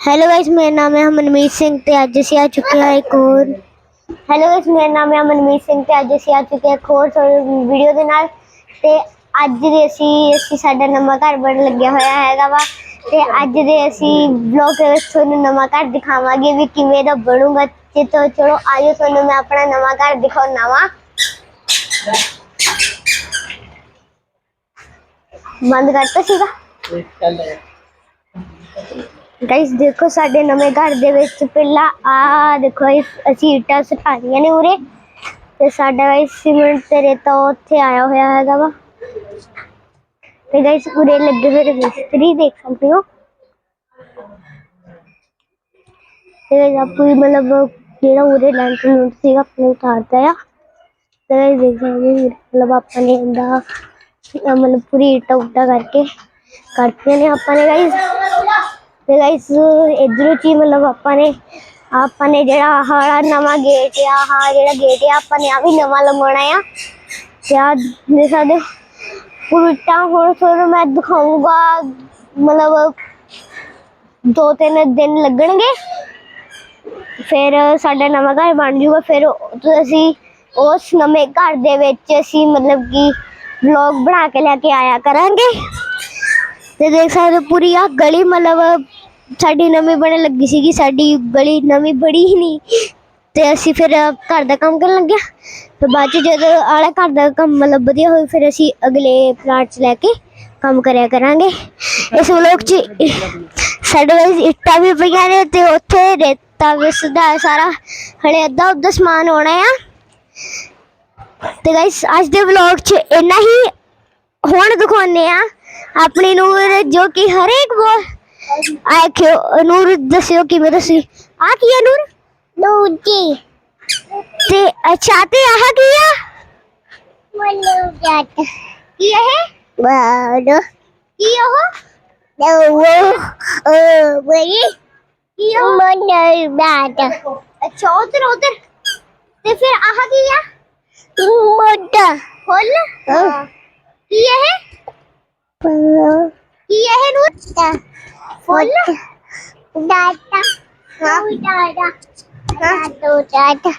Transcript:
Hello guys ਮੇਰਾ ਨਾਮ ਹੈ ਮਨਮੀਤ ਸਿੰਘ ਤੇ ਅੱਜ ਅਸੀਂ ਆ ਚੁੱਕੇ ਹਾਂ ਇੱਕ ਹੋਰ। ਹੈਲੋ ਗਾਇਸ ਮੇਰਾ ਨਾਮ ਹੈ ਮਨਮੀਤ ਸਿੰਘ ਤੇ ਅੱਜ ਅਸੀਂ ਆ ਚੁੱਕੇ ਹਾਂ ਇੱਕ ਹੋਰ ਵੀਡੀਓ ਦੇ ਨਾਲ। ਤੇ ਅੱਜ ਦੇ ਅਸੀਂ ਅਸੀਂ ਸਾਡਾ ਨਵਾਂ ਘਰ ਬਣਨ ਲੱਗਿਆ ਹੋਇਆ ਹੈਗਾ ਵਾ। ਤੇ ਅੱਜ ਦੇ ਅਸੀਂ ਵਲੌਗ ਵਿੱਚ ਤੁਹਾਨੂੰ ਨਵਾਂ ਘਰ ਦਿਖਾਵਾਂਗੇ ਵੀ ਕਿਵੇਂ ਦਾ ਬਣੂਗਾ। ਤੇ ਤੋਂ ਚਲੋ ਆਜੋ ਤੁਹਾਨੂੰ ਮੈਂ ਆਪਣਾ ਨਵਾਂ ਘਰ ਦਿਖਾਉਣਾ ਵਾ। ਬੰਦ ਕਰਤਾ ਸੀਗਾ? ਗਾਇਸ ਦੇਖੋ ਸਾਡੇ ਨਵੇਂ ਘਰ ਦੇ ਵਿੱਚ ਪਹਿਲਾਂ ਆ ਦੇਖੋ guys, ਅਸੀਂ ਇੱਟਾਂ ਸਟਾਈਆਂ ਨੇ ਉਰੇ। ਤੇ ਸਾਡਾ ਗਾਇਸ ਸੀਮੈਂਟ ਤੇ ਰੇਤਾ ਉੱਥੇ ਆਇਆ ਹੋਇਆ ਹੈਗਾ ਵਾ। ਤੇ ਗਾਇਸ ਉਰੇ ਲੱਗੇ ਹੋਏ ਮਿਸਤਰੀ ਦੇਖ ਸਕਦੇ ਹੋ। ਤੇ ਆਪੂ ਮਤਲਬ ਜਿਹੜਾ ਉਰੇ ਲੈਂਟਰ ਲੂੰਟ ਸੀਗਾ ਆਪਣੇ ਉਤਾਰਦਾ ਆ। ਤੇ guys, ਦੇਖ ਸਕਦੇ ਹੋ ਮਤਲਬ ਆਪਾਂ ਨੇ ਇਹਦਾ ਮਤਲਬ ਪੂਰੀ ਇੱਟਾਂ ਉੱਟਾਂ ਕਰਕੇ ਕਰਤੀਆਂ ਨੇ ਆਪਾਂ ਨੇ ਗਾਇਸ ਤੇ ਗਾਇਸ ਇਧਰੋਂ ਚੀ ਮਤਲਬ ਆਪਾਂ ਨੇ ਆਪਾਂ ਨੇ ਜਿਹੜਾ ਆਹ ਨਵਾਂ ਗੇਟ ਆ, ਆਹ ਜਿਹੜਾ ਗੇਟ ਆ, ਆਪਾਂ ਨੇ ਆ ਵੀ ਨਵਾਂ ਲਗਾਉਣਾ ਆ। ਤੇ ਦੇ ਸਾਡੇ ਉਲਟਾ ਹੁਣ ਤੁਹਾਨੂੰ ਮੈਂ ਦਿਖਾਉਂਗਾ ਮਤਲਬ ਦੋ ਤਿੰਨ ਦਿਨ ਲੱਗਣਗੇ। ਫਿਰ ਸਾਡਾ ਨਵਾਂ ਘਰ ਬਣ ਜੂਗਾ ਫਿਰ ਅਸੀਂ ਉਸ ਨਵੇਂ ਘਰ ਦੇ ਵਿੱਚ ਅਸੀਂ ਮਤਲਬ ਕਿ ਵਲੌਗ ਬਣਾ ਕੇ ਲੈ ਕੇ ਆਇਆ ਕਰਾਂਗੇ। ਤੇ ਦੇਖ ਸਕਦੇ ਪੂਰੀ ਆ ਗਲੀ ਮਤਲਬ ਸਾਡੀ ਨਵੀਂ ਬਣਨ ਲੱਗੀ ਸੀਗੀ, ਸਾਡੀ ਗਲੀ ਨਵੀਂ ਬੜੀ ਹੀ ਨਹੀਂ। ਤੇ ਅਸੀਂ ਫਿਰ ਘਰ ਦਾ ਕੰਮ ਕਰਨ ਲੱਗਿਆ। ਤੇ ਬਾਅਦ ਚ ਜਦੋਂ ਆਲਾ ਘਰ ਦਾ ਕੰਮ ਮਤਲਬ ਵਧੀਆ ਹੋਈ ਫਿਰ ਅਸੀਂ ਅਗਲੇ ਪਲਾਟ 'ਚ ਲੈ ਕੇ ਕੰਮ ਕਰਿਆ ਕਰਾਂਗੇ। ਇਸ ਵਲੋਗ 'ਚ ਸਾਡੇ ਵਿੱਚ ਇੱਟਾਂ ਵੀ ਪਈਆਂ ਨੇ ਤੇ ਉੱਥੇ ਰੇਤਾ ਵੀ ਵਿਸਦਾ ਸਾਰਾ। ਹਲੇ ਅੱਧਾ ਉੱਧਾ ਸਮਾਨ ਆਉਣਾ ਆ। ਤੇ ਗਾਇਸ ਅੱਜ ਦੇ ਵਲੌਗ 'ਚ ਇੰਨਾ ਹੀ। ਹੁਣ ਦਿਖਾਉਨੇ ਆ ਆਪਣੀ ਨੂਰ, ਜੋ ਕਿ ਹਰੇਕ ਬੋਲ ਆਖਿਓ ਨੂਰ ਦੱਸਿਓ ਕਿਵੇਂ ਦੱਸੀ ਆ ਕੀ ਹੈ ਨੂਰ ਨੂਰ ਜੀ ਤੇ ਅੱਛਾ ਤੇ ਆਹ ਕੀ ਆ ਮਨੂ ਜੱਟ ਕੀ ਹੈ ਬਾੜੋ ਕੀ ਉਹ ਉਹ ਉਹ ਬਈ ਕੀ ਉਹ ਮਨੂ ਜੱਟ ਅੱਛਾ ਉਧਰ ਉਧਰ ਤੇ ਫਿਰ ਆਹ ਕੀ ਆ ਮੋਟਾ ਫੁੱਲ ਕੀ ਹੈ ਕੀ ਇਹ ਨੂੰ ਫੁੱਲ। ਡਾਟਾ ਹਾਂ ਡਾਟਾ ਹਾਂ ਤੋ ਡਾਟਾ